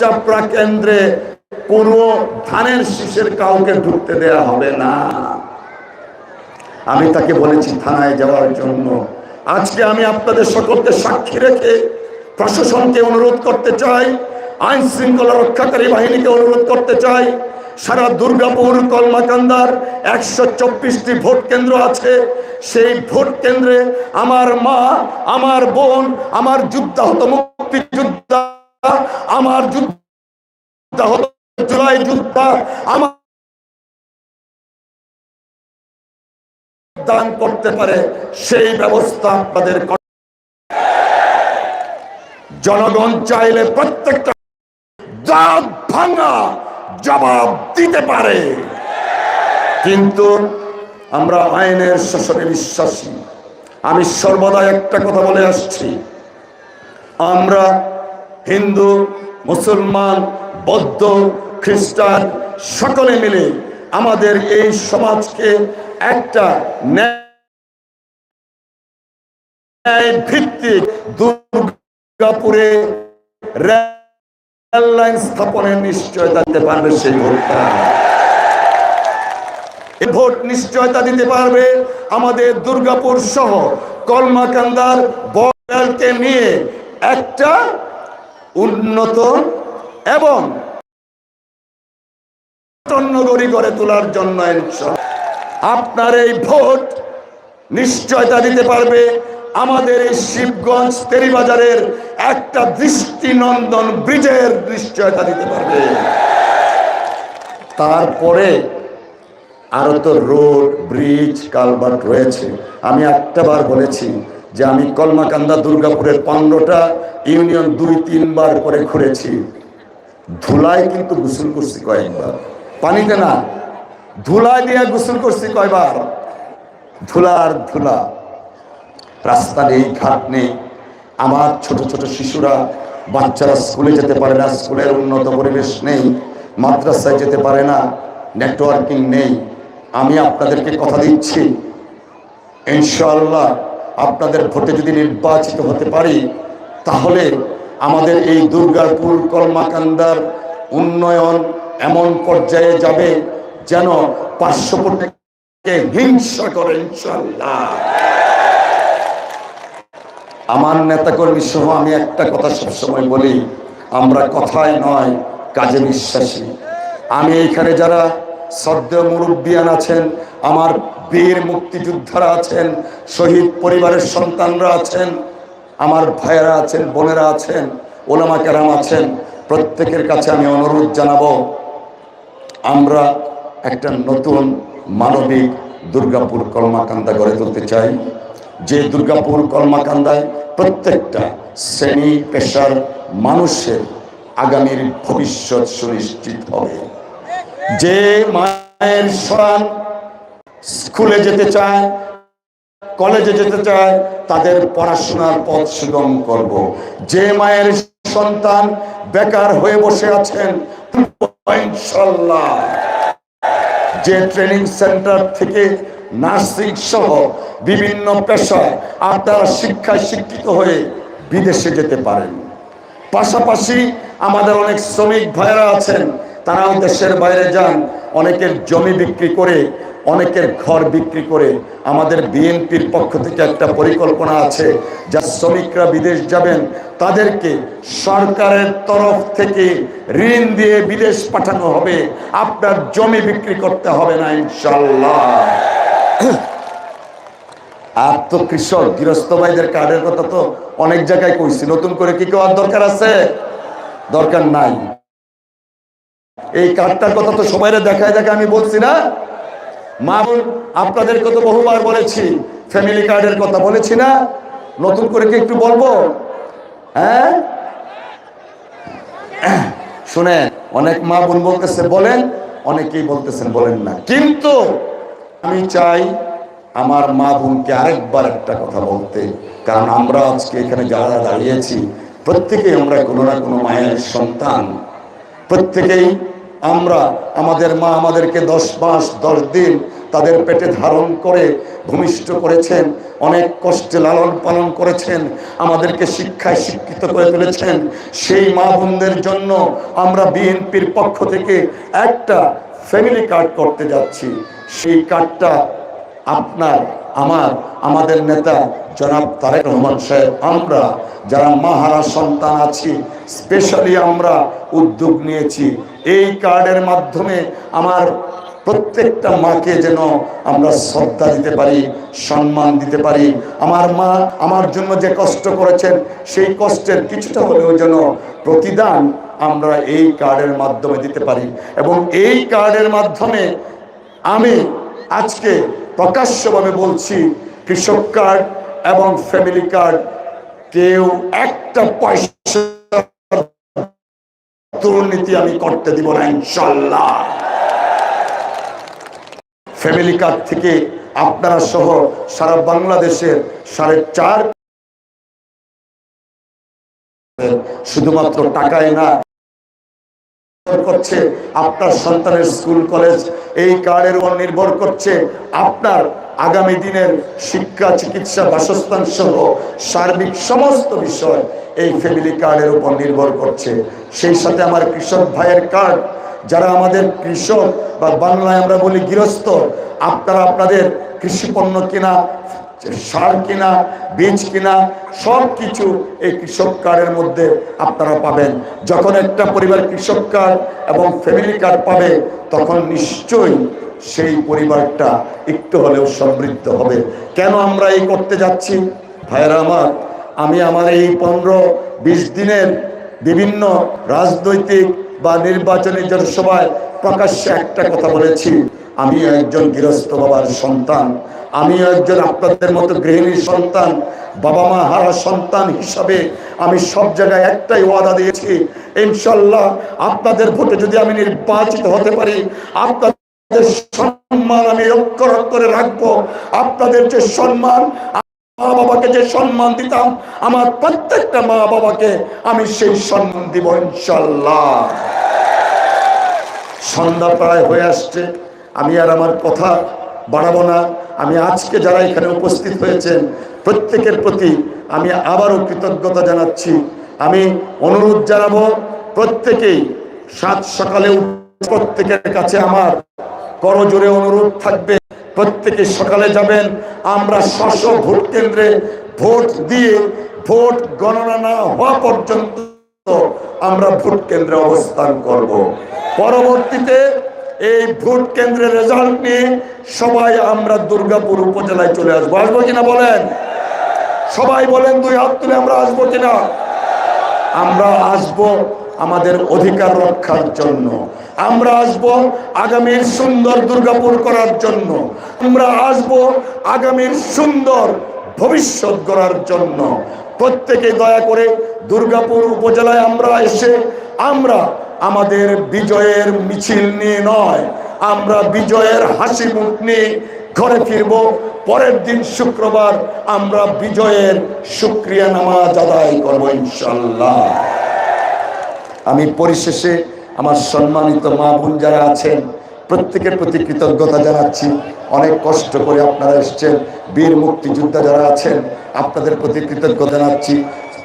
চাপড়া কেন্দ্রে কোনো ধানের শীষের কাউকে ঢুকতে দেয়া হবে না। আমি তাকে বলেছি থানায় যাওয়ার জন্য। আজকে আমি আপনাদের সকলকে সাক্ষী রেখে প্রশাসনকে অনুরোধ করতে চাই, আইন শৃঙ্খলা রক্ষাকারী বাহিনীকে অনুরোধ করতে চাই। সারা দুর্গাপুর কলমাকান্দার একশো চব্বিশটি ভোট কেন্দ্র আছে। সেই ভোট কেন্দ্রে আমার মা, আমার বোন, আমার যুদ্ধাহত মুক্তিযোদ্ধা আমার যুদ্ধাহত জুলাই যোদ্ধা আমার দান করতে পারে সেই ব্যবস্থা আপনাদের জনগণ চাইলে প্রত্যেকটা দাঁত ভাঙা জবাব দিতে পারে। কিন্তু আমরা আইনের শাসনে বিশ্বাসী। আমি সর্বদা একটা কথা বলে আসছি। আমরা হিন্দু, মুসলমান, বৌদ্ধ, খ্রিস্টান, সকলে মিলে আমাদের এই সমাজকে একটা ন্যায় ভিত্তিক দুর্গাপুরে রেল লাইন স্থাপনের নিশ্চয়তা দিতে পারবে সেই ভোটটা। ভোট নিশ্চয়তা দিতে পারবে আমাদের দুর্গাপুর সহ কলমাকান্দার বলকে নিয়ে একটা উন্নত এবং নগরী গড়ে তোলার জন্য আপনার এই ভোট নিশ্চয়তা দিতে পারবে। আমাদের এই শিবগঞ্জ তেরিবাজারের একটা দৃষ্টিনন্দন ব্রিজের নিশ্চয়তা দিতে পারবে। তারপরে আরও তো রোড, ব্রিজ কালভার্ট রয়েছে। আমি একটা বার বলেছি যে আমি কলমাকান্দা দুর্গাপুরের পনেরোটা ইউনিয়ন দুই তিনবার করে ঘুরেছি। ধুলায় কিন্তু গোসল করছি কয়েকবার। পানিতে না ধুলায় দিয়ে গোসল করছি কয়বার? ধুলার ধুলা। রাস্তা নেই, ঘাট নেই। আমার ছোট ছোট শিশুরা, বাচ্চারা স্কুলে যেতে পারে না, স্কুলের উন্নত পরিবেশ নেই, মাদ্রাসায় যেতে পারে না নেটওয়ার্কিং নেই। আমি আপনাদেরকে কথা দিচ্ছি, ইনশাআল্লাহ আপনাদের ভোটে যদি নির্বাচিত হতে পারি, তাহলে আমাদের এই দুর্গাপুর কলমাকান্দার উন্নয়ন এমন পর্যায়ে যাবে যেন পার্শ্ববর্তীকে হিংসা করে ইনশাল্লাহ আমার নেতাকর্মী সহ আমি একটা কথা সবসময় বলি, আমরা কথায় নয়, কাজে বিশ্বাসী। আমি এইখানে যারা সদ্য মুরব্বিয়ান আছেন, আমার বীর মুক্তিযোদ্ধারা আছেন, শহীদ পরিবারের সন্তানরা আছেন, আমার ভাইয়েরা আছেন, বোনেরা আছেন, ওলামা কেরাম আছেন, প্রত্যেকের কাছে আমি অনুরোধ জানাব, আমরা একটা নতুন মানবিক দুর্গাপুর কর্মাকান্দা গড়ে তুলতে চাই। যে দুর্গাপুর কর্মাকান্দায় প্রত্যেকটা শ্রেণি, পেশার মানুষের আগামীর ভবিষ্যৎ সুনিশ্চিত হবে। যে মায়ের সন্তান স্কুলে যেতে চায়, কলেজে যেতে চায়, তাদের পড়াশোনার পথ সুগম করব। যে মায়ের সন্তান বেকার হয়ে বসে আছেন ইনশাল্লাহ যে ট্রেনিং সেন্টার থেকে নার্সিং সহ বিভিন্ন পেশায় আপনারা শিক্ষায় শিক্ষিত হয়ে বিদেশে যেতে পারেন পাশাপাশি আমাদের অনেক শ্রমিক ভাইরা আছেন তারাও দেশের বাইরে যান, অনেকের জমি বিক্রি করে, অনেকের ঘর বিক্রি করে। আমাদের বিএনপির পক্ষ থেকে একটা পরিকল্পনা আছে, যা শ্রমিকরা বিদেশ যাবেন, তাদেরকে সরকারের তরফ থেকে ঋণ দিয়ে বিদেশ পাঠানো হবে। আপনার জমি বিক্রি করতে হবে না ইনশাল্লাহ আর তো কৃষক, গৃহস্থ ভাইদের কার্ডের কথা তো অনেক জায়গায় কইছি। নতুন করে কি কেউ আর দরকার আছে? দরকার নাই। এই কার্ডটার কথা তো সবাই দেখায় দেখে আমি বলছি না। মা বোন আপনাদেরকে তো বহুবার বলেছি ফ্যামিলি কার্ডের কথা বলেছি না। নতুন করে কি একটু বলব? হ্যাঁ? শুনে অনেক মা বোন বলতেছে, বলেন, অনেকেই বলতেছেন, বলেন না। কিন্তু আমি চাই আমার মা বোনকে আরেকবার একটা কথা বলতে, কারণ আমরা আজকে এখানে যারা দাঁড়িয়েছি, প্রত্যেকেই আমরা কোনো না কোনো মায়ের সন্তান। প্রত্যেকেই আমরা, আমাদের মা আমাদেরকে দশ মাস, দশ দিন তাদের পেটে ধারণ করে ভূমিষ্ঠ করেছেন, অনেক কষ্টে লালন পালন করেছেন, আমাদেরকে শিক্ষায় শিক্ষিত করে তুলেছেন। সেই মা বোনদের জন্য আমরা বিএনপির পক্ষ থেকে একটা ফ্যামিলি কার্ড করতে যাচ্ছি। সেই কার্ডটা আপনার। আমার, আমাদের নেতা জনাব তারেক রহমান সাহেব, আমরা যারা মাহারা সন্তান আছি স্পেশালি আমরা উদ্যোগ নিয়েছি, এই কার্ডের মাধ্যমে আমার প্রত্যেকটা মাকে যেন আমরা শ্রদ্ধা দিতে পারি, সম্মান দিতে পারি। আমার মা আমার জন্য যে কষ্ট করেছেন, সেই কষ্টের কিছুটা হলেও যেন প্রতিদান আমরা এই কার্ডের মাধ্যমে দিতে পারি। এবং এই কার্ডের মাধ্যমে আমি আজকে প্রকাশ্যভাবে বলছি, কৃষক কার্ড এবং ফ্যামিলি কার্ড, কেউ একটা পয়সা দুর্নীতি আমি করতে দিব না ইনশাল্লাহ ফ্যামিলি কার্ড থেকে আপনারা সহ সারা বাংলাদেশের সাড়ে চার শুধুমাত্র টাকায় না করছে আপনার সন্তানের স্কুল, কলেজ, এই কার্ডের উপর নির্ভর করছে আপনার আগামী দিনের শিক্ষা, চিকিৎসা, বাসস্থান সহ সার্বিক সমস্ত বিষয় এই ফ্যামিলি কার্ডের উপর নির্ভর করছে। সেই সাথে আমার কৃষক ভাইয়ের কার্ড যারা আমাদের কৃষক বা বাংলায় আমরা বলি গৃহস্থ, আপনারা আপনাদের কৃষি পণ্য কিনা সার কিনা, বীজ কিনা সব কিছু এই কৃষক কার্ডের মধ্যে আপনারা পাবেন। যখন একটা পরিবার কৃষক কার্ড এবং ফ্যামিলি কার্ড পাবে, তখন নিশ্চয়ই সেই পরিবারটা একটু হলেও সমৃদ্ধ হবে। কেন আমরা এই করতে যাচ্ছি? ভাইয়েরা আমার, আমি আমার এই পনেরো, বিশ দিনের বিভিন্ন রাজনৈতিক বা নির্বাচনী জনসভায় প্রকাশ্যে একটা কথা বলেছি। আমি একজন গৃহস্থ বাবার সন্তান, আমি একজন আপনাদের মতো গৃহিণীর সন্তান, বাবা মা হারা সন্তান হিসাবে আমি সব জায়গায় একটাই ওয়াদা দিয়েছি ইনশাল্লাহ আপনাদের ভোটে যদি আমি নির্বাচিত হতে পারি, আপনাদের সম্মান আমি অক্ষর করে রাখব, আপনাদের যে সম্মান, মা বাবাকে যে সম্মান দিতাম, আমার প্রত্যেকটা মা বাবাকে আমি সেই সম্মান দিব ইনশাল্লাহ সন্ধ্যা প্রায় হয়ে আসছে। আমি আর আমার কথা বাড়াবো না। আমি আজকে যারা এখানে উপস্থিত হয়েছেন, প্রত্যেকের প্রতি আমি আবারও কৃতজ্ঞতা জানাচ্ছি। আমি অনুরোধ জানাব প্রত্যেকেই সাত সকালে প্রত্যেকের কাছে আমার করজোরে অনুরোধ থাকবে। প্রত্যেকে সকালে যাবেন। আমরা স্ব ভোট কেন্দ্রে ভোট দিয়ে ভোট গণনা না হওয়া পর্যন্ত আমরা ভোট কেন্দ্রে অবস্থান করব। পরবর্তীতে এই ভোট কেন্দ্রের রেজাল্ট নিয়ে সবাই আমরা দুর্গাপুর উপজেলায় চলে আসব। আসব কিনা বলেন? সবাই বলেন দুই হাত তুলে আমরা আসব কিনা? আমরা আসব আমাদের অধিকার রক্ষার জন্য। আমরা আসব আগামীর সুন্দর দুর্গাপুর করার জন্য। আমরা আসব আগামীর সুন্দর ভবিষ্যৎ গড়ার জন্য। প্রত্যেকে দয়া করে দুর্গাপুর উপজেলায় আমরা এসে আমরা আমাদের বিজয়ের মিছিল নিয়ে নয়। আমরা বিজয়ের হাসি মুখ নিয়ে ঘরে ফিরব। পরের দিন শুক্রবার আমরা বিজয়ের শুক্রিয়া নামাজ আদায় করব ইনশাল্লাহ আমি পরিশেষে আমার সম্মানিত মা বোন যারা আছেন, প্রত্যেকের প্রতি কৃতজ্ঞতা জানাচ্ছি। অনেক কষ্ট করে আপনারা এসছেন। বীর মুক্তিযোদ্ধা যারা আছেন, আপনাদের প্রতি কৃতজ্ঞতা জানাচ্ছি।